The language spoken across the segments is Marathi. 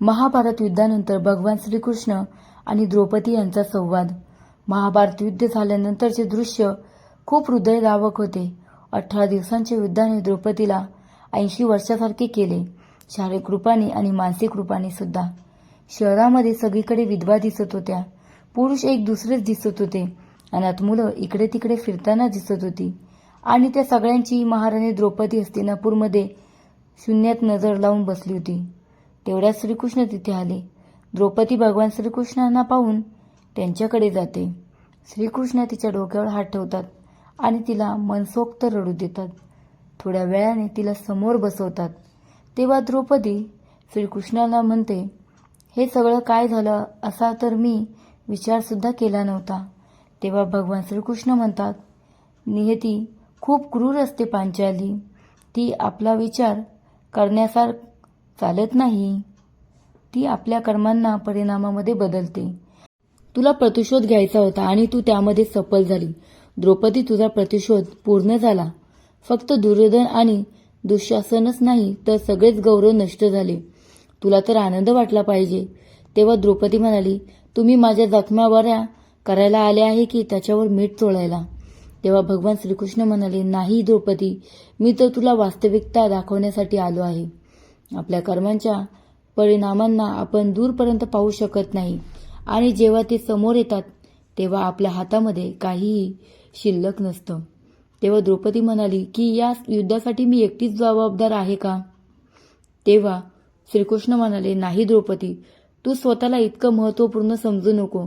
महाभारत युद्धानंतर भगवान श्रीकृष्ण आणि द्रौपदी यांचा संवाद. महाभारत युद्ध झाल्यानंतरचे दृश्य खूप हृदयदावक होते. अठरा दिवसांच्या युद्धाने द्रौपदीला ऐंशी वर्षासारखे केले. शारीरिक रूपाने आणि मानसिक रूपाने सुद्धा. शहरामध्ये सगळीकडे विधवा दिसत होत्या. पुरुष एक दुसरेच दिसत होते. अनाथ मुलं इकडे तिकडे फिरताना दिसत होती. आणि त्या सगळ्यांची महाराणी द्रौपदी हस्तिनापूरमध्ये शून्यात नजर लावून बसली होती. तेवढ्यात श्रीकृष्ण तिथे आले. द्रौपदी भगवान श्रीकृष्णांना पाहून त्यांच्याकडे जाते. श्रीकृष्ण तिच्या डोक्यावर हात ठेवतात आणि तिला मनसोक्त रडू देतात. थोड्या वेळाने तिला समोर बसवतात. तेव्हा द्रौपदी श्रीकृष्णाला म्हणते हे सगळं काय झालं? असा तर मी विचारसुद्धा केला नव्हता. तेव्हा भगवान श्रीकृष्ण म्हणतात नियती खूप क्रूर असते पांचाली. ती आपला विचार करण्यासार चालत नाही. ती आपल्या कर्मांना परिणामामध्ये बदलते. तुला प्रतिशोध घ्यायचा होता आणि तू त्यामध्ये सफल झाली. द्रौपदी तुझा प्रतिशोध पूर्ण झाला. फक्त दुर्योधन आणि दुःशासनच नाही तर सगळेच गौरव नष्ट झाले. तुला तर आनंद वाटला पाहिजे. तेव्हा द्रौपदी म्हणाली तुम्ही माझ्या जखमा बऱ्या करायला आले आहे की त्याच्यावर मीठ चोळायला? तेव्हा भगवान श्रीकृष्ण म्हणाले नाही द्रौपदी मी तर तुला वास्तविकता दाखवण्यासाठी आलो आहे. आपल्या कर्मांच्या परिणामांना आपण दूरपर्यंत पाहू शकत नाही. आणि जेव्हा ते समोर येतात तेव्हा आपल्या हातामध्ये काहीही शिल्लक नसतं. तेव्हा द्रौपदी म्हणाली की या युद्धासाठी मी एकटीच जबाबदार आहे का? तेव्हा श्रीकृष्ण म्हणाले नाही द्रौपदी तू स्वतःला इतकं महत्त्वपूर्ण समजू नको.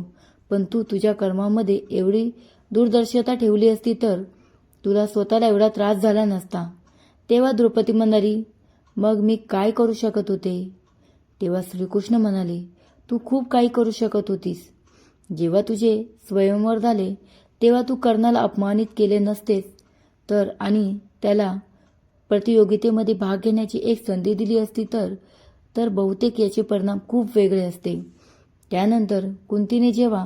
पण तू तुझ्या कर्मामध्ये एवढी दूरदर्शता ठेवली असती तर तुला स्वतःला एवढा त्रास झाला नसता. तेव्हा द्रौपदी म्हणाली मग मी काय करू शकत होते? तेव्हा श्रीकृष्ण म्हणाले तू खूप काही करू शकत होतीस. जेव्हा तुझे स्वयंवर झाले तेव्हा तू कर्णाला अपमानित केले नसतेस. तर आणि त्याला प्रतियोगितेमध्ये भाग घेण्याची एक संधी दिली असती तर तर बहुतेक याचे परिणाम खूप वेगळे असते. त्यानंतर कुंतीने जेव्हा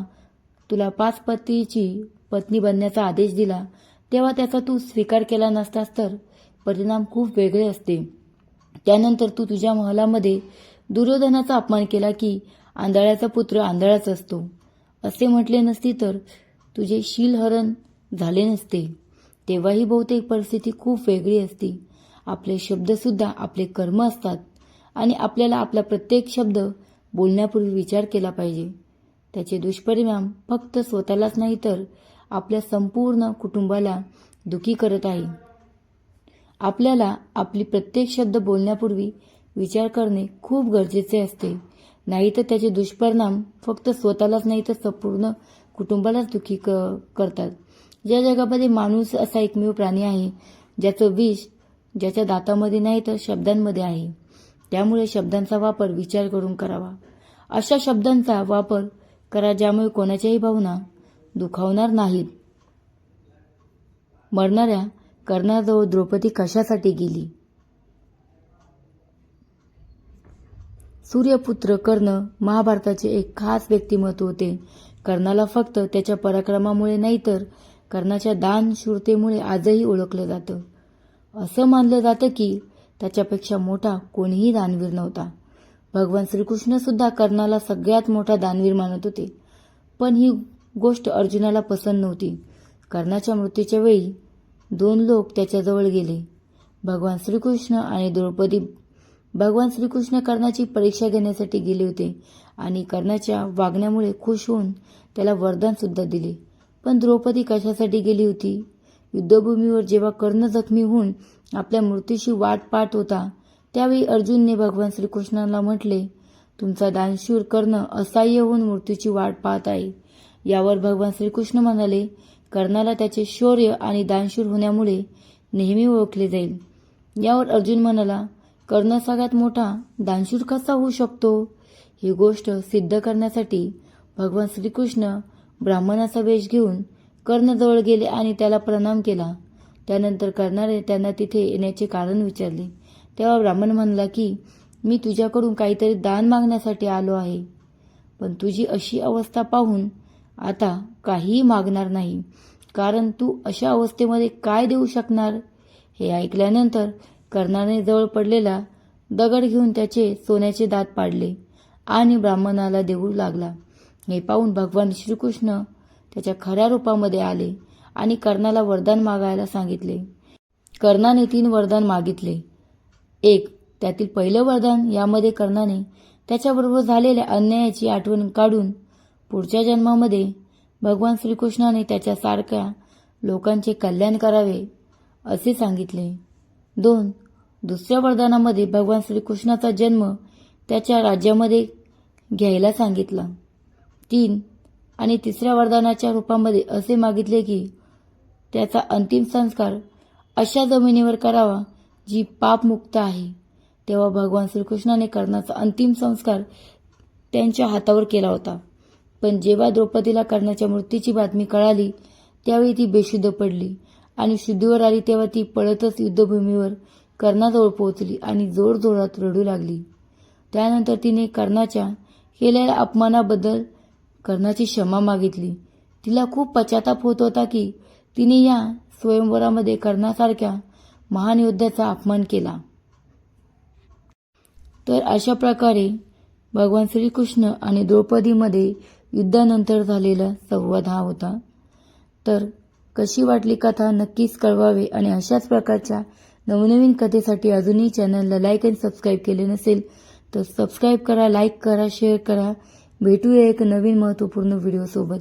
तुला पाच पतीची पत्नी बनण्याचा आदेश दिला तेव्हा त्याचा तू स्वीकार केला नसतास तर परिणाम खूप वेगळे असते. त्यानंतर तू तुझ्या महलामध्ये दुर्योधनाचा अपमान केला की आंधळ्याचा पुत्र आंधळाच असतो. असे म्हटले नसती तर तुझे शीलहरण झाले नसते. तेव्हाही बहुतेक परिस्थिती खूप वेगळी असती. आपले शब्दसुद्धा आपले कर्म असतात आणि आपल्याला आपला प्रत्येक शब्द बोलण्यापूर्वी विचार केला पाहिजे. त्याचे दुष्परिणाम फक्त स्वतःलाच नाही तर आपल्या संपूर्ण कुटुंबाला दुखी करत आहे. आपल्याला आपली प्रत्येक शब्द बोलण्यापूर्वी विचार करणे खूप गरजेचे असते. नाही तर त्याचे दुष्परिणाम फक्त स्वतःलाच नाही तर संपूर्ण कुटुंबालाच दुखी क करतात. या जगामध्ये माणूस असा एकमेव प्राणी आहे ज्याचं विष ज्याच्या दातामध्ये नाही तर शब्दांमध्ये आहे. त्यामुळे शब्दांचा वापर विचार करून करावा. अशा शब्दांचा वापर करा ज्यामुळे कोणाच्याही भावना दुखावणार नाहीत. मरणाऱ्या कर्णाजवळ द्रौपदी कशासाठी गेली? सूर्यपुत्र कर्ण महाभारताचे एक खास व्यक्तिमत्व होते. कर्णाला फक्त त्याच्या पराक्रमामुळे नाही तर कर्णाच्या दानशूरतेमुळे आजही ओळखलं जातं. असं मानलं जातं की त्याच्यापेक्षा मोठा कोणीही दानवीर नव्हता. भगवान श्रीकृष्ण सुद्धा कर्णाला सगळ्यात मोठा दानवीर मानत होते. पण ही गोष्ट अर्जुनाला पसंत नव्हती. कर्णाच्या मृत्यूच्या वेळी दोन लोक त्याच्याजवळ गेले. भगवान श्रीकृष्ण आणि द्रौपदी भगवान श्रीकृष्ण कर्णाची परीक्षा घेण्यासाठी गेले होते आणि कर्णाच्या वागण्यामुळे खुश होऊन त्याला वरदानसुद्धा दिले. पण द्रौपदी कशासाठी गेली होती? युद्धभूमीवर जेव्हा कर्ण जखमी होऊन आपल्या मृत्यूशी वाट पाहत होता त्यावेळी अर्जुनने भगवान श्रीकृष्णाला म्हटले तुमचा दानशूर कर्ण असह्य होऊन मृत्यूची वाट पाहत आहे. यावर भगवान श्रीकृष्ण म्हणाले कर्णाला त्याचे शौर्य आणि दानशूर होण्यामुळे नेहमी ओळखले जाईल. यावर अर्जुन म्हणाला कर्ण सगळ्यात मोठा दानशूर कसा होऊ शकतो? ही गोष्ट सिद्ध करण्यासाठी भगवान श्रीकृष्ण ब्राह्मणाचा वेश घेऊन कर्णजवळ गेले आणि त्याला प्रणाम केला. त्यानंतर कर्णाने त्यांना तिथे येण्याचे कारण विचारले. तेव्हा ब्राह्मण म्हणला की मी तुझ्याकडून काहीतरी दान मागण्यासाठी आलो आहे. पण तुझी अशी अवस्था पाहून आता काहीही मागणार नाही. कारण तू अशा अवस्थेमध्ये काय देऊ शकणार? हे ऐकल्यानंतर कर्णाने जवळ पडलेला दगड घेऊन त्याचे सोन्याचे दात पाडले आणि ब्राह्मणाला देऊ लागला. हे पाहून भगवान श्रीकृष्ण त्याच्या खऱ्या रूपामध्ये आले आणि कर्णाला वरदान मागायला सांगितले. कर्णाने तीन वरदान मागितले. एक त्यातील पहिलं वरदान यामध्ये कर्णाने त्याच्याबरोबर झालेल्या अन्यायाची आठवण काढून पुढच्या जन्मामध्ये भगवान श्रीकृष्णाने त्याच्यासारख्या लोकांचे कल्याण करावे असे सांगितले. दोन दुसऱ्या वरदानामध्ये भगवान श्रीकृष्णाचा जन्म त्याच्या राज्यामध्ये घ्यायला सांगितला. तीन आणि तिसऱ्या वरदानाच्या रूपामध्ये असे मागितले की त्याचा अंतिम संस्कार अशा जमिनीवर करावा जी पापमुक्त आहे. तेव्हा भगवान श्रीकृष्णाने कर्णाचा अंतिम संस्कार त्यांच्या हातावर केला होता. पण जेव्हा द्रौपदीला कर्णाच्या मृत्यूची बातमी कळाली त्यावेळी ती बेशुद्ध पडली. आणि शुद्धीवर आली तेव्हा ती पळतच युद्धभूमीवर कर्णाजवळ पोहोचली आणि जोरजोरात रडू लागली. त्यानंतर तिने कर्णाच्या केलेल्या अपमानाबद्दल कर्णाची क्षमा मागितली. तिला खूप पश्चाताप होत होता की तिने या स्वयंवरामध्ये कर्णासारख्या महान योद्ध्याचा अपमान केला. तर अशा प्रकारे भगवान श्रीकृष्ण आणि द्रौपदीमध्ये युद्धानंतर झालेला संवाद हा होता. तर कशी वाटली कथा नक्कीच कळवावे आणि अशाच प्रकारच्या नवनवीन कथेसाठी अजूनही चॅनलला लाईक आणि सबस्क्राईब केले नसेल तर सबस्क्राईब करा लाईक करा शेअर करा. भेटूया एक नवीन महत्त्वपूर्ण व्हिडिओसोबत